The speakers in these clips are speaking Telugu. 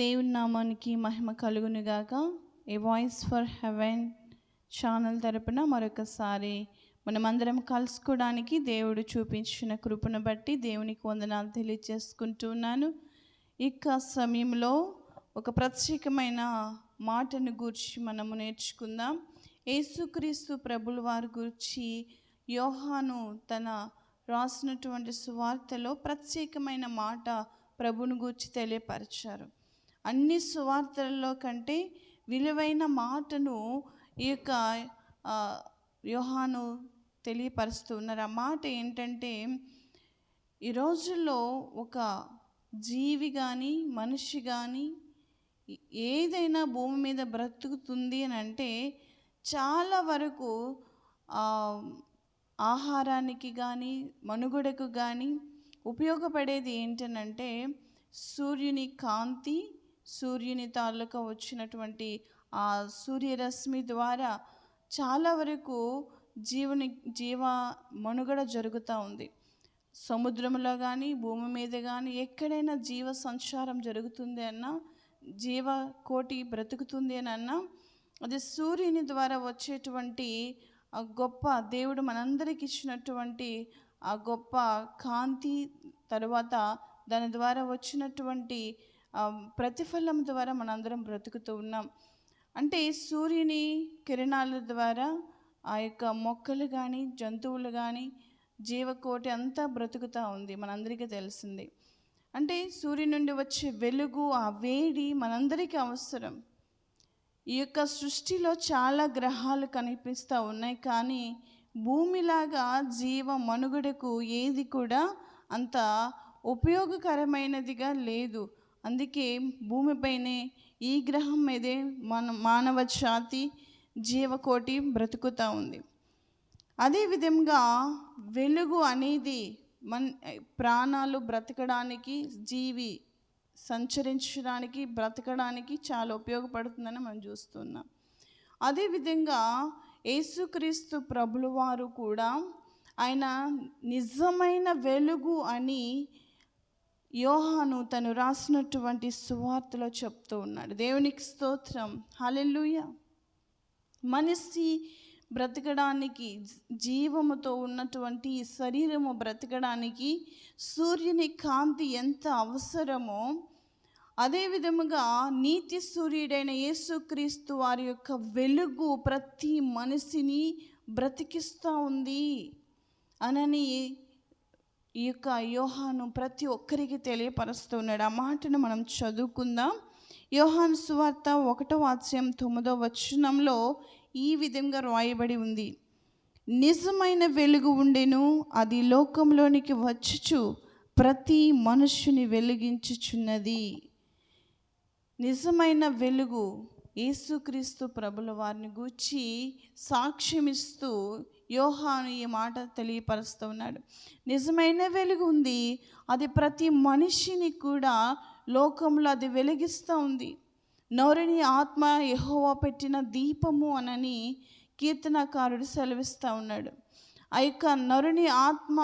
దేవుని నామానికి మహిమ కలుగునుగాక. A voice for heaven channel తరపున మరొకసారి మనమందరం కలుసుకోవడానికి దేవుడు చూపించిన కృపను బట్టి దేవునికి వందనాలు తెలియజేసుకుంటున్నాను ఇక సమయంలో ఒక ప్రత్యేకమైన మాటను గూర్చి మనము నేర్చుకుందాం. యేసుక్రీస్తు ప్రభుల వారి గురించి యోహాను తన రాసినటువంటి సువార్తలో ప్రత్యేకమైన మాట ప్రభుని గూర్చి తెలియపరిచారు. అన్ని సువార్తలలో కంటే విలువైన మాటను ఈ యొక్క వ్యూహాను తెలియపరుస్తూ ఉన్నారు. ఆ మాట ఏంటంటే ఈ రోజుల్లో ఒక జీవి కానీ మనిషి కానీ ఏదైనా భూమి మీద బ్రతుకుతుంది అని అంటే చాలా వరకు ఆహారానికి కానీ మనుగడకు కానీ ఉపయోగపడేది ఏంటనంటే సూర్యుని కాంతి సూర్యుని తాలూకా వచ్చినటువంటి ఆ సూర్యరశ్మి ద్వారా చాలా వరకు జీవని జీవ మనుగడ జరుగుతూ ఉంది. సముద్రంలో కానీ భూమి మీద కానీ ఎక్కడైనా జీవ సంచారం జరుగుతుంది అన్నా జీవ కోటి బ్రతుకుతుంది అని అన్నా అది సూర్యుని ద్వారా వచ్చేటువంటి ఆ గొప్ప దేవుడు మనందరికి ఇచ్చినటువంటి ఆ గొప్ప కాంతి తరువాత దాని ద్వారా వచ్చినటువంటి ప్రతిఫలం ద్వారా మనందరం బ్రతుకుతూ ఉన్నాం. అంటే సూర్యుని కిరణాల ద్వారా ఆ యొక్క మొక్కలు కానీ జంతువులు కానీ జీవకోటి అంతా బ్రతుకుతూ ఉంది. మనందరికీ తెలిసింది. అంటే సూర్యుని నుండి వచ్చే వెలుగు ఆ వేడి మనందరికీ అవసరం. ఈ యొక్క సృష్టిలో చాలా గ్రహాలు కనిపిస్తూ ఉన్నాయి. కానీ భూమిలాగా జీవ మనుగడకు ఏది కూడా అంత ఉపయోగకరమైనదిగా లేదు. అందుకే భూమిపైనే ఈ గ్రహం మీదే మన మానవ జాతి జీవకోటి బ్రతుకుతూ ఉంది. అదేవిధంగా వెలుగు అనేది మన ప్రాణాలు బ్రతకడానికి జీవి సంచరించడానికి బ్రతకడానికి చాలా ఉపయోగపడుతుందని మనం చూస్తున్నాం. అదేవిధంగా యేసుక్రీస్తు ప్రభులవారు కూడా ఆయన నిజమైన వెలుగు అని యోహాను తను రాసినటువంటి సువార్తలో చెప్తూ ఉన్నాడు. దేవునికి స్తోత్రం. హాలెల్లుయ. మనిషి బ్రతకడానికి జీవముతో ఉన్నటువంటి ఈ శరీరము బ్రతకడానికి సూర్యుని కాంతి ఎంత అవసరమో అదే విధముగా నీతి సూర్యుడైన యేసుక్రీస్తు వారి యొక్క వెలుగు ప్రతి మనిషిని బ్రతికిస్తూ ఉంది. అనని ఈ యొక్క యోహాను ప్రతి ఒక్కరికి తెలియపరుస్తున్నాడు ఆ మాటను మనం చదువుకుందాం. యోహాను సువార్త ఒకటో వాత్స్యం తొమ్మిదో వచనంలో ఈ విధంగా రాయబడి ఉంది. నిజమైన వెలుగు ఉండెను అది లోకంలోనికి వచ్చుచు ప్రతి మనుష్యుని వెలిగించుచున్నది. నిజమైన వెలుగు యేసుక్రీస్తు ప్రభుల వారిని గూర్చి సాక్ష్యమిస్తూ యోహాను ఈ మాట తెలియపరుస్తూ ఉన్నాడు. నిజమైన వెలుగు ఉంది. అది ప్రతి మనిషిని కూడా లోకంలో అది వెలిగిస్తూ ఉంది. నోరిని ఆత్మ యహోవా పెట్టిన దీపము అనని కీర్తనకారుడు సెలవిస్తూ ఉన్నాడు. ఆ యొక్క నరుని ఆత్మ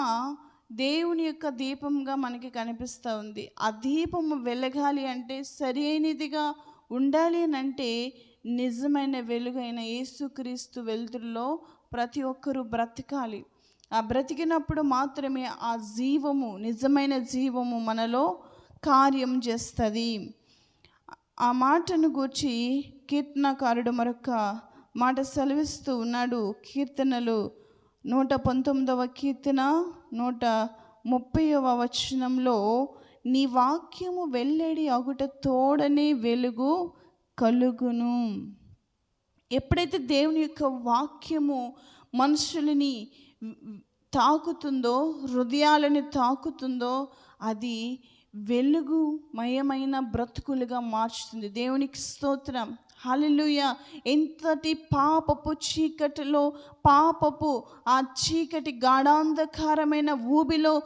దేవుని యొక్క దీపంగా మనకి కనిపిస్తూ ఉంది. ఆ దీపము వెలగాలి అంటే సరైనదిగా ఉండాలి అని అంటే నిజమైన వెలుగైన యేసుక్రీస్తు వెలుతురులో ప్రతి ఒక్కరూ బ్రతకాలి. ఆ బ్రతికినప్పుడు మాత్రమే ఆ జీవము నిజమైన జీవము మనలో కార్యం చేస్తుంది. ఆ మాటను గూర్చి కీర్తనకారుడు మరొక మాట సెలవిస్తూ ఉన్నాడు. కీర్తనలు నూట పంతొమ్మిదవ కీర్తన నూట ముప్పైవ వచనంలో నీ వాక్యము వెల్లడి అగుట తోడనే వెలుగు కలుగును. ఎప్పుడైతే దేవుని యొక్క వాక్యము మనుషులని తాకుతుందో హృదయాలని తాకుతుందో అది వెలుగుమయమైన బ్రతుకులుగా మార్చుతుంది. దేవునికి స్తోత్రం. హలలుయ ఎంతటి పాపపు చీకటిలో పాపపు ఆ చీకటి గాఢాంధకారమైన ఊబిలో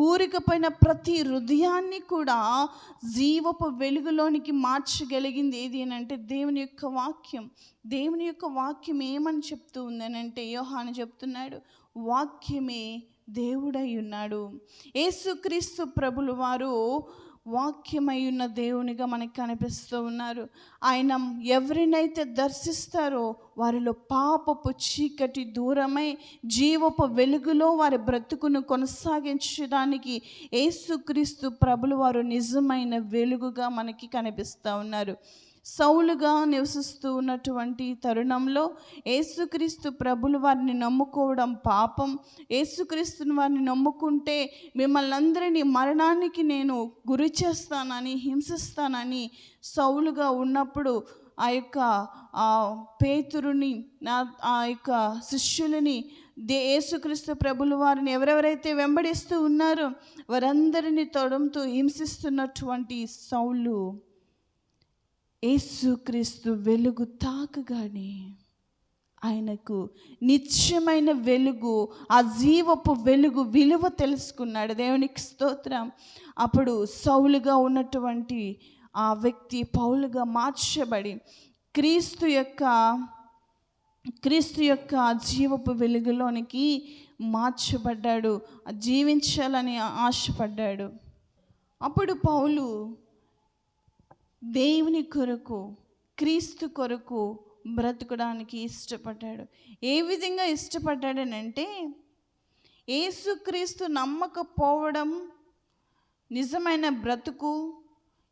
కూరికపోయిన ప్రతి హృదయాన్ని కూడా జీవపు వెలుగులోనికి మార్చగలిగింది ఏది అని అంటే దేవుని యొక్క వాక్యం. దేవుని యొక్క వాక్యం ఏమని చెప్తూ ఉందనంటే యోహాను చెప్తున్నాడు వాక్యమే దేవుడై ఉన్నాడు. యేసుక్రీస్తు ప్రభులు వారు వాక్యమై ఉన్న దేవునిగా మనకి కనిపిస్తూ ఉన్నారు. ఆయన ఎవరినైతే దర్శిస్తారో వారిలో పాపపు చీకటి దూరమై జీవపు వెలుగులో వారి బ్రతుకును కొనసాగించడానికి యేసుక్రీస్తు ప్రభులు వారు నిజమైన వెలుగుగా మనకి కనిపిస్తూ ఉన్నారు. సౌలుగా నివసిస్తూ ఉన్నటువంటి తరుణంలో ఏసుక్రీస్తు ప్రభులు వారిని నమ్ముకోవడం పాపం. ఏసుక్రీస్తుని వారిని నమ్ముకుంటే మిమ్మల్ని అందరినీ మరణానికి నేను గురి చేస్తానని హింసిస్తానని సౌలుగా ఉన్నప్పుడు ఆ యొక్క ఆ పేతురుని నా ఆ యొక్క శిష్యులని దే యేసుక్రీస్తు ప్రభులు వారిని ఎవరెవరైతే వెంబడిస్తూ ఉన్నారో వారందరినీ తొడంతో హింసిస్తున్నటువంటి సౌలు. యేసుక్రీస్తు వెలుగు తాకగానే ఆయనకు నిత్యమైన వెలుగు ఆ జీవపు వెలుగు విలువ తెలుసుకున్నాడు. దేవునికి స్తోత్రం. అప్పుడు సౌలుగా ఉన్నటువంటి ఆ వ్యక్తి పౌలుగా మార్చబడి క్రీస్తు యొక్క క్రీస్తు యొక్క జీవపు వెలుగులోనికి మార్చబడ్డాడు జీవించాలని ఆశపడ్డాడు. అప్పుడు పౌలు దేవుని కొరకు క్రీస్తు కొరకు బ్రతకడానికి ఇష్టపడ్డాడు. ఏ విధంగా ఇష్టపడ్డాడనంటే ఏసుక్రీస్తు నమ్మకపోవడం నిజమైన బ్రతుకు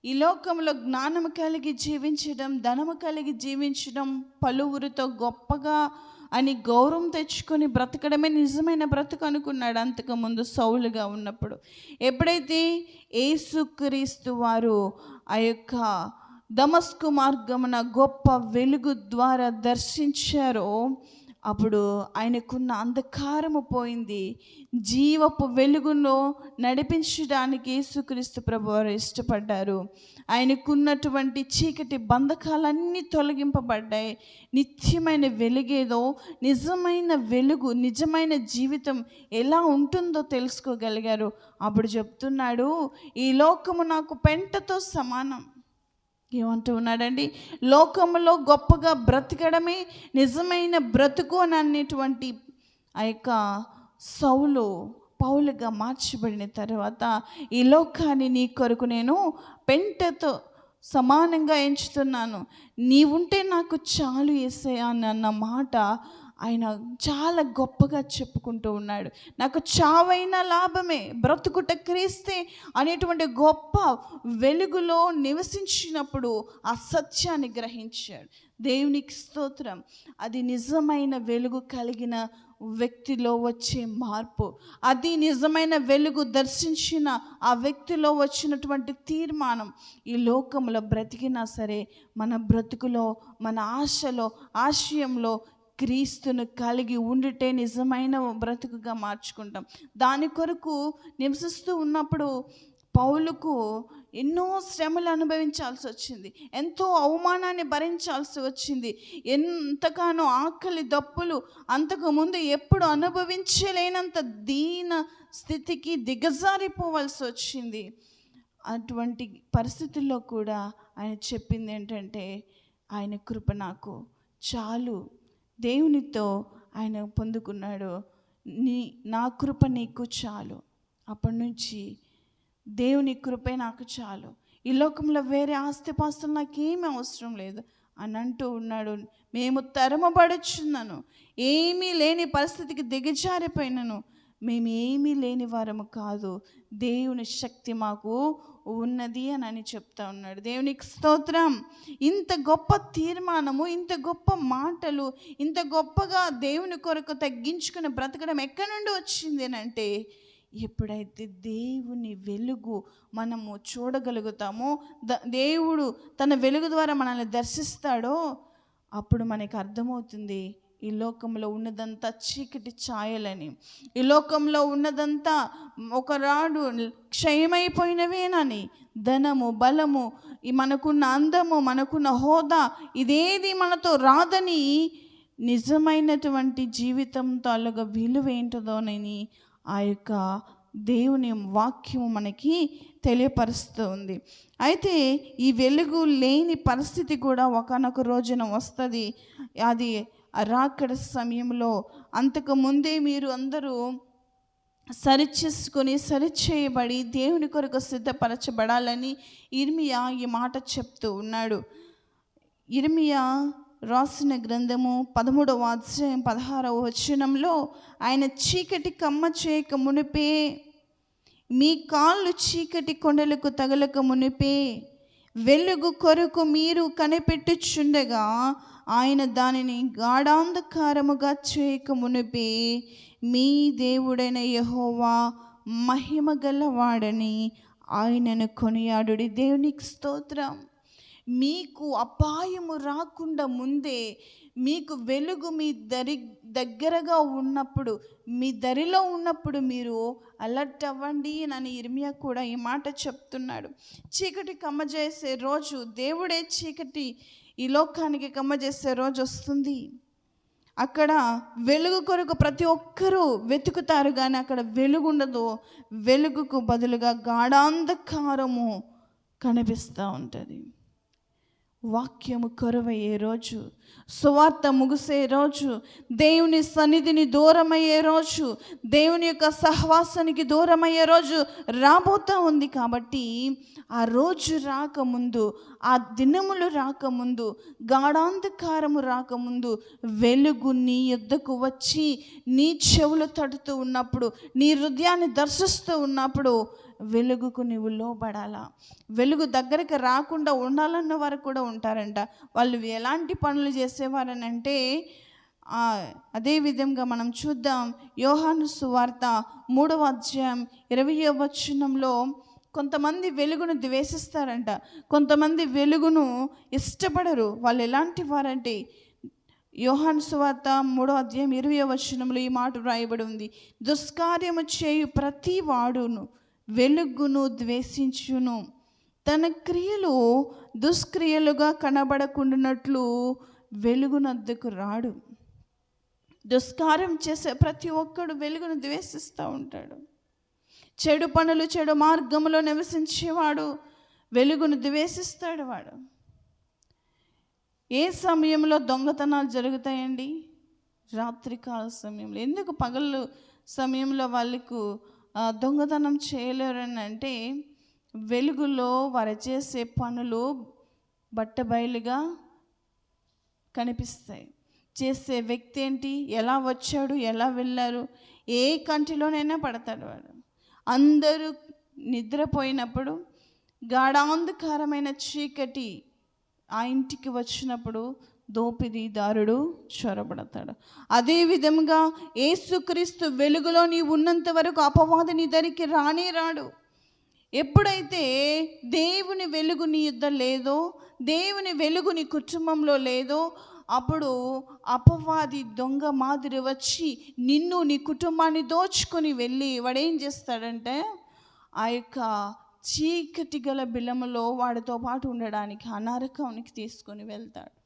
ఈ లోకంలో జ్ఞానము కలిగి జీవించడం ధనము కలిగి జీవించడం పలువురితో గొప్పగా అని గౌరవం తెచ్చుకొని బ్రతకడమే నిజమైన బ్రతుకు అనుకున్నాడు అంతకుముందు సౌలుగా ఉన్నప్పుడు. ఎప్పుడైతే ఏసుక్రీస్తు వారు ఆ యొక్క దమస్కు మార్గమున గొప్ప వెలుగు ద్వారా దర్శించారో అప్పుడు ఆయనకున్న అంధకారము పోయింది. జీవపు వెలుగులో నడిపించడానికి యేసుక్రీస్తు ప్రభు వారు ఇష్టపడ్డారు. ఆయనకున్నటువంటి చీకటి బంధకాలన్నీ తొలగింపబడ్డాయి. నిత్యమైన వెలుగేదో నిజమైన వెలుగు నిజమైన జీవితం ఎలా ఉంటుందో తెలుసుకోగలిగారు. అప్పుడు చెప్తున్నాడు ఈ లోకము నాకు పెంటతో సమానం. ఏమంటూ ఉన్నాడండి లోకంలో గొప్పగా బ్రతకడమే నిజమైన బ్రతుకు అని అనేటువంటి ఆ యొక్క సౌలు పౌలుగా మార్చబడిన తర్వాత ఈ లోకాన్ని నీ కొరకు నేను పెంటతో సమానంగా ఎంచుతున్నాను. నీవుంటే నాకు చాలు ఏసయ్యా అని అన్న మాట ఆయన చాలా గొప్పగా చెప్పుకుంటూ ఉన్నాడు. నాకు చావైన లాభమే బ్రతుకుట క్రీస్తే అనేటువంటి గొప్ప వెలుగులో నివసించినప్పుడు ఆ సత్యాన్ని గ్రహించాడు. దేవునికి స్తోత్రం. అది నిజమైన వెలుగు కలిగిన వ్యక్తిలో వచ్చే మార్పు. అది నిజమైన వెలుగు దర్శించిన ఆ వ్యక్తిలో వచ్చినటువంటి తీర్మానం. ఈ లోకంలో బ్రతికినా సరే మన బ్రతుకులో మన ఆశలో ఆశయంలో క్రీస్తును కలిగి ఉండితే నిజమైన బ్రతుకుగా మార్చుకుంటాం. దాని కొరకు నివసిస్తూ ఉన్నప్పుడు పౌలుకు ఎన్నో శ్రమలు అనుభవించాల్సి వచ్చింది. ఎంతో అవమానాన్ని భరించాల్సి వచ్చింది. ఎంతగానో ఆకలి దప్పులు అంతకుముందు ఎప్పుడు అనుభవించలేనంత దీన స్థితికి దిగజారిపోవాల్సి వచ్చింది. అటువంటి పరిస్థితుల్లో కూడా ఆయన చెప్పింది ఏంటంటే ఆయన కృప నాకు చాలు. దేవునితో ఆయన పొందుకున్నాడు. నీ నా కృప నీకు చాలు. అప్పటి నుంచి దేవుని కృపే నాకు చాలు. ఈ లోకంలో వేరే ఆస్తిపాస్తులు నాకేమీ అవసరం లేదు అని అంటూ ఉన్నాడు. మేము తరమబడుచున్నాను. ఏమీ లేని పరిస్థితికి దిగజారిపోయినను. మేమేమీ లేని వారము కాదు. దేవుని శక్తి మాకు ఉన్నది అని అని చెప్తా ఉన్నాడు. దేవునికి స్తోత్రం. ఇంత గొప్ప తీర్మానము ఇంత గొప్ప మాటలు ఇంత గొప్పగా దేవుని కొరకు తగ్గించుకుని బ్రతకడం ఎక్కడి నుండి వచ్చింది అని అంటే ఎప్పుడైతే దేవుని వెలుగు మనము చూడగలుగుతామో ద దేవుడు తన వెలుగు ద్వారా మనల్ని దర్శిస్తాడో అప్పుడు మనకి అర్థమవుతుంది ఈ లోకంలో ఉన్నదంతా చీకటి ఛాయలని. ఈ లోకంలో ఉన్నదంతా ఒక రాడు క్షయమైపోయినవేనని ధనము బలము ఈ మనకున్న అందము మనకున్న హోదా ఇదేది మనతో రాదని నిజమైనటువంటి జీవితం అలాగ విలువ ఏంటదోనని ఆ యొక్క దేవుని వాక్యము మనకి తెలియపరుస్తూ ఉంది అయితే ఈ వెలుగు లేని పరిస్థితి కూడా ఒకనొక రోజున వస్తుంది. అది రాకడ సమయంలో అంతకు ముందే మీరు అందరూ సరిచేసుకొని సరిచేయబడి దేవుని కొరకు సిద్ధపరచబడాలని ఇర్మియా ఈ మాట చెప్తూ ఉన్నాడు. ఇర్మియా రాసిన గ్రంథము పదమూడవ అధ్యాయం పదహారవ వచనంలో ఆయన చీకటి కమ్మ చేయక మునిపే మీ కాళ్ళు చీకటి కొండలకు తగలక మునిపే వెలుగు కొరకు మీరు కనిపెట్టుచుండగా ఆయన దానిని గాఢాంధకారముగా చేయక మునిపే మీ దేవుడైన యహోవా మహిమ గలవాడని ఆయనను కొనియాడుడి. దేవునికి స్తోత్రం. మీకు అపాయము రాకుండా ముందే మీకు వెలుగు మీ దరి దగ్గరగా ఉన్నప్పుడు మీ దరిలో ఉన్నప్పుడు మీరు అలర్ట్ అవ్వండి అని ఇర్మియా కూడా ఈ మాట చెప్తున్నాడు. చీకటి కమ్మజేసే రోజు దేవుడే చీకటి ఈ లోకానికి కమ్మజేసే రోజు వస్తుంది. అక్కడ వెలుగు కొరకు ప్రతి ఒక్కరూ వెతుకుతారు కానీ అక్కడ వెలుగు ఉండదు వెలుగుకు బదులుగా గాఢాంధకారము కనిపిస్తూ ఉంటుంది. వాక్యము కరువయ్యే రోజు సువార్త ముగిసే రోజు దేవుని సన్నిధిని దూరమయ్యే రోజు దేవుని యొక్క సహవాసానికి దూరమయ్యే రోజు రాబోతా ఉంది కాబట్టి ఆ రోజు రాకముందు ఆ దినములు రాకముందు గాఢాంధకారము రాకముందు వెలుగు నీ యుద్ధకు వచ్చి నీ చెవులు తడుతూ ఉన్నప్పుడు నీ హృదయాన్ని దర్శిస్తూ ఉన్నప్పుడు వెలుగుకు నువ్వు లోబడాలా? వెలుగు దగ్గరికి రాకుండా ఉండాలన్న వారు కూడా ఉంటారంట. వాళ్ళు ఎలాంటి పనులు చేసేవారనంటే అదే విధంగా మనం చూద్దాం. యోహాను సువార్త మూడవ అధ్యాయం ఇరవై వచనంలో కొంతమంది వెలుగును ద్వేషిస్తారంట. కొంతమంది వెలుగును ఇష్టపడరు. వాళ్ళు ఎలాంటి వారంటే యోహాను సువార్త మూడో అధ్యాయం ఇరవై వచనంలో ఈ మాట వ్రాయబడి ఉంది. దుష్కార్యము చేయు ప్రతి వాడును వెలుగును ద్వేషించును. తన క్రియలు దుష్క్రియలుగా కనబడకుండానట్లు వెలుగునద్దుకు రాడు. దుష్కారం చేసే ప్రతి ఒక్కడు వెలుగును ద్వేషిస్తూ ఉంటాడు. చెడు పనులు చెడు మార్గంలో నివసించేవాడు వెలుగును ద్వేషిస్తాడు వాడు. ఏ సమయంలో దొంగతనాలు జరుగుతాయండి? రాత్రికాల సమయంలో. ఎందుకు పగలు సమయంలో వాళ్ళకు దొంగతనం చేయలేరని అంటే వెలుగులో వారు చేసే పనులు బట్టబయలుగా కనిపిస్తాయి. చేసే వ్యక్తి ఏంటి? ఎలా వచ్చాడు? ఎలా వెళ్ళారు? ఏ కంటిలోనైనా పడతాడు వాడు. అందరూ నిద్రపోయినప్పుడు గాఢాంధకారమైన చీకటి ఆ ఇంటికి వచ్చినప్పుడు దోపిడీదారుడు చొరబడతాడు. అదే విధంగా ఏసుక్రీస్తు వెలుగులో నీ ఉన్నంత వరకు అపవాది నీ దరికి రానే రాడు. ఎప్పుడైతే దేవుని వెలుగు నీ యుద్ధ లేదో దేవుని వెలుగు నీ కుటుంబంలో లేదో అప్పుడు అపవాది దొంగ మాదిరి వచ్చి నిన్ను నీ కుటుంబాన్ని దోచుకొని వెళ్ళి వాడేం చేస్తాడంటే ఆ యొక్క చీకటి గల బిలములో వాడితో పాటు ఉండడానికి అనారకానికి తీసుకొని వెళ్తాడు.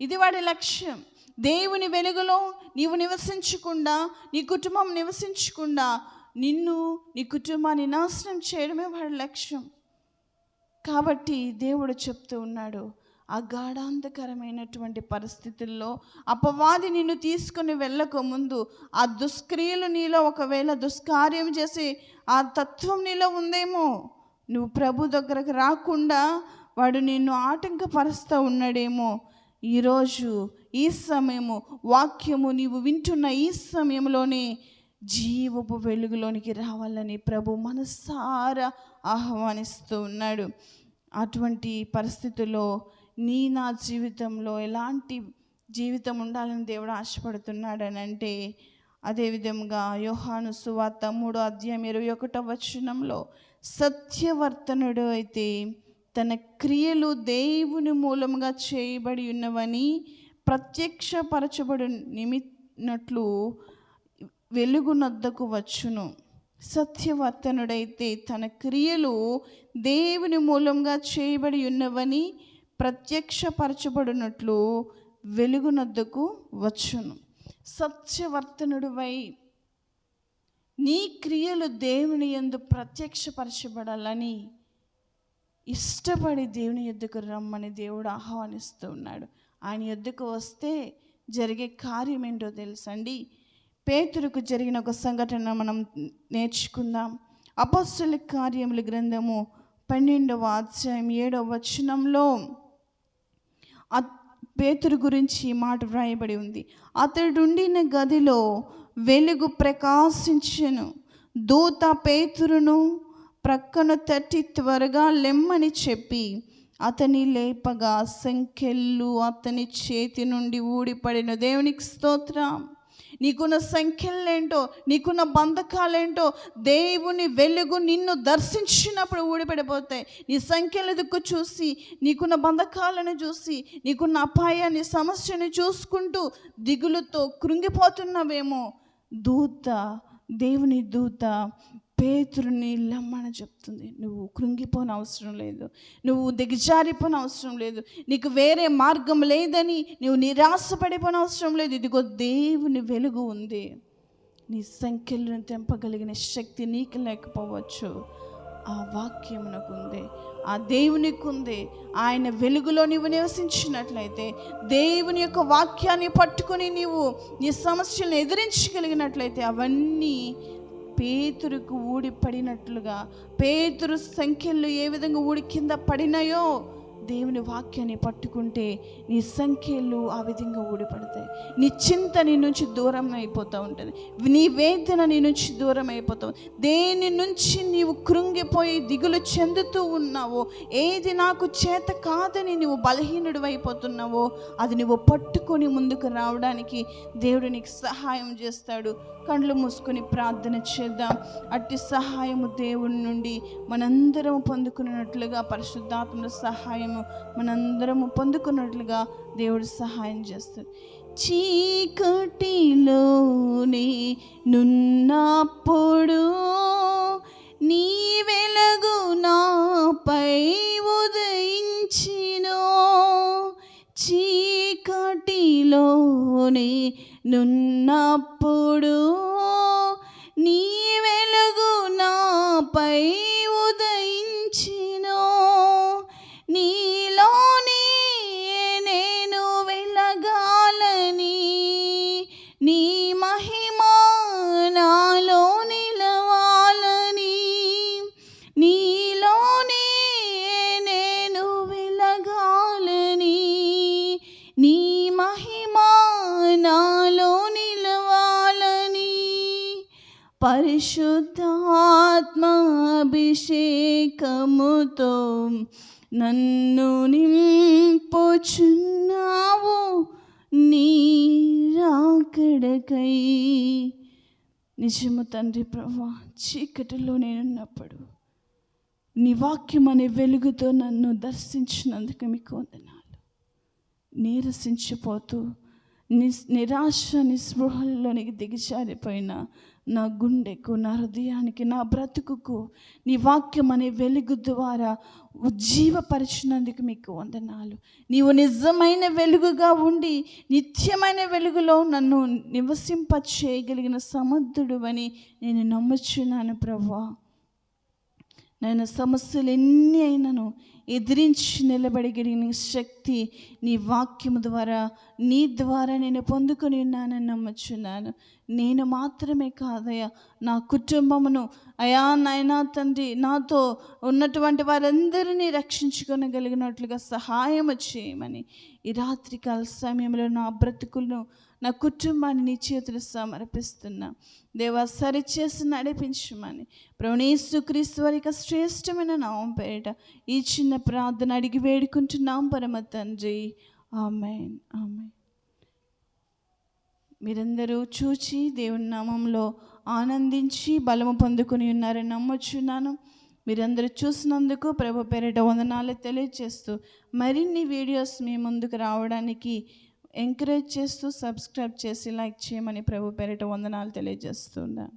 ఇది వాడి లక్ష్యం. దేవుని వెలుగులో నీవు నివసించకుండా నీ కుటుంబం నివసించకుండా నిన్ను నీ కుటుంబాన్ని నాశనం చేయడమే వాడి లక్ష్యం. కాబట్టి దేవుడు చెప్తూ ఉన్నాడు ఆ గాఢాంధకరమైనటువంటి పరిస్థితుల్లో అపవాది నిన్ను తీసుకుని వెళ్ళక ముందు ఆ దుష్క్రియలు నీలో ఒకవేళ దుష్కార్యం చేసి ఆ తత్వం నీలో ఉందేమో? నువ్వు ప్రభు దగ్గరకు రాకుండా వాడు నిన్ను ఆటంకపరుస్తూ ఉన్నాడేమో? ఈరోజు ఈ సమయము వాక్యము నీవు వింటున్న ఈ సమయంలోనే జీవపు వెలుగులోనికి రావాలని ప్రభు మనసారా ఆహ్వానిస్తూ ఉన్నాడు. అటువంటి పరిస్థితుల్లో నీ నా జీవితంలో ఎలాంటి జీవితం ఉండాలని దేవుడు ఆశపడుతున్నాడని అంటే అదేవిధంగా యోహాను సువార్త మూడో అధ్యాయం ఇరవై ఒకటో వచనంలో సత్యవర్తనుడు అయితే తన క్రియలు దేవుని మూలంగా చేయబడి ఉన్నవని ప్రత్యక్షపరచబడి నిమినట్లు వెలుగునద్దకు వచ్చును. సత్యవర్తనుడైతే తన క్రియలు దేవుని మూలంగా చేయబడి ఉన్నవని ప్రత్యక్షపరచబడినట్లు వెలుగునద్దకు వచ్చును. సత్యవర్తనుడివై నీ క్రియలు దేవుని యందు ప్రత్యక్షపరచబడాలని ఇష్టపడి దేవుని యుద్ధకు రమ్మని దేవుడు ఆహ్వానిస్తూ ఉన్నాడు. ఆయన యుద్ధకు వస్తే జరిగే కార్యం ఏంటో తెలుసండి? పేతురుకు జరిగిన ఒక సంఘటన మనం నేర్చుకుందాం. అపస్సుల కార్యముల గ్రంథము పన్నెండవ అధ్యాయం ఏడవ వచనంలో అత్- పేతురు గురించి మాట వ్రాయబడి ఉంది. అతడుండిన గదిలో వెలుగు ప్రకాశించను. దూత పేతురును ప్రక్కన తట్టి త్వరగా లెమ్మని చెప్పి అతని లేపగా సంఖ్యలు అతని చేతి నుండి ఊడిపడిన దేవునికి స్తోత్రం. నీకున్న సంఖ్యలేంటో నీకున్న బంధకాలేంటో దేవుని వెలుగు నిన్ను దర్శించినప్పుడు ఊడిపడిపోతాయి. నీ సంఖ్యల దిక్కు చూసి నీకున్న బంధకాలను చూసి నీకున్న అపాయాన్ని సమస్యని చూసుకుంటూ దిగులుతో కృంగిపోతున్నావేమో. దూత దేవుని దూత పేతురుని లమ్మని చెప్తుంది. నువ్వు కృంగిపోని అవసరం లేదు. నువ్వు దిగజారిపోని అవసరం లేదు. నీకు వేరే మార్గం లేదని నువ్వు నిరాశపడిపోని అవసరం లేదు. ఇదిగో దేవుని వెలుగు ఉంది. నీ సంఖ్యలను తెంపగలిగిన శక్తి నీకు లేకపోవచ్చు. ఆ వాక్యం ఉంది. ఆ దేవునికి ఉంది. ఆయన వెలుగులో నీవు నివసించినట్లయితే దేవుని యొక్క వాక్యాన్ని పట్టుకొని నీవు నీ సమస్యలను ఎదిరించగలిగినట్లయితే అవన్నీ పేతురుకు ఊడి పడినట్లుగా పేతురు సంఖ్యలు ఏ విధంగా ఊడి కింద పడినాయో దేవుని వాక్యాన్ని పట్టుకుంటే నీ సంఖ్యలు ఆ విధంగా ఊడిపడతాయి. నీ చింత నీ నుంచి దూరం అయిపోతూ ఉంటుంది. నీ వేదన నీ నుంచి దూరం అయిపోతావు దేని నుంచి నీవు కృంగిపోయి దిగులు చెందుతూ ఉన్నావో ఏది నాకు చేత కాదని నువ్వు బలహీనుడు అయిపోతున్నావో అది నువ్వు పట్టుకొని ముందుకు రావడానికి దేవుడు నీకు సహాయం చేస్తాడు. కళ్ళు మూసుకొని ప్రార్థన చేద్దాం. అట్టి సహాయము దేవుడి నుండి మనందరం పొందుకున్నట్లుగా పరిశుద్ధాత్మ సహాయము మనందరము పొందుకున్నట్లుగా దేవుడు సహాయం చేస్తాడు. చీకటిలోనే నున్నప్పుడు నీ వెలగు నాపై ఉదయించినో చీకటిలోనే నున్నప్పుడు నీ వెలుగు నాపై పరిశుద్ధాత్మాభిషేకముతో నన్ను నింపుచున్నావు నీ రాకడకై. నిజము తండ్రి ప్రభా చీకటిలో నేనున్నప్పుడు నీ వాక్యం అనే వెలుగుతో నన్ను దర్శించినందుకు మీకు వందనాలు. నీరసించిపోతూ నిస్ నిరాశ నిస్పృహల్లోనికి దిగజారిపోయిన నా గుండెకు నా హృదయానికి నా బ్రతుకుకు నీ వాక్యం అనే వెలుగు ద్వారా ఉజ్జీవపరిచినందుకు మీకు వందనాలు. నీవు నిజమైన వెలుగుగా ఉండి నిత్యమైన వెలుగులో నన్ను నివసింప చేయగలిగిన సమర్థుడు అని నేను నమ్ముచున్నాను ప్రభా. నేను సమస్యలు ఎన్ని అయినను ఎదిరించి నిలబడగలిగిన శక్తి నీ వాక్యము ద్వారా నీ ద్వారా నేను పొందుకొని ఉన్నానని నమ్ముచున్నాను. నేను మాత్రమే కాదయ్యా నా కుటుంబమును అయా నాయనా తండ్రి నాతో ఉన్నటువంటి వారందరినీ రక్షించుకొనగలిగినట్లుగా సహాయం చేయమని ఈ రాత్రికాల సమయంలో నా బ్రతుకులను నా కుటుంబాన్ని నీ చేతులు సమర్పిస్తున్నా. దేవా సరిచేసి నడిపించమని. ప్రవణేశు క్రీస్తు వారి శ్రేష్టమైన నామం పేరిట ఈ చిన్న ప్రార్థన అడిగి వేడుకుంటున్నాం పరమ తండ్రి. ఆమెన్. ఆమెన్. మీరందరూ చూచి దేవుని నామంలో ఆనందించి బలము పొందుకుని ఉన్నారని నమ్మొచ్చున్నాను మీరందరూ చూసినందుకు ప్రభు పేరిట వందనాలు తెలియజేస్తూ మరిన్ని వీడియోస్ మీ ముందుకు రావడానికి ఎంకరేజ్ చేస్తూ సబ్స్క్రైబ్ చేసి లైక్ చేయమని ప్రభు పేరిట వందనాలు తెలియజేస్తున్నాను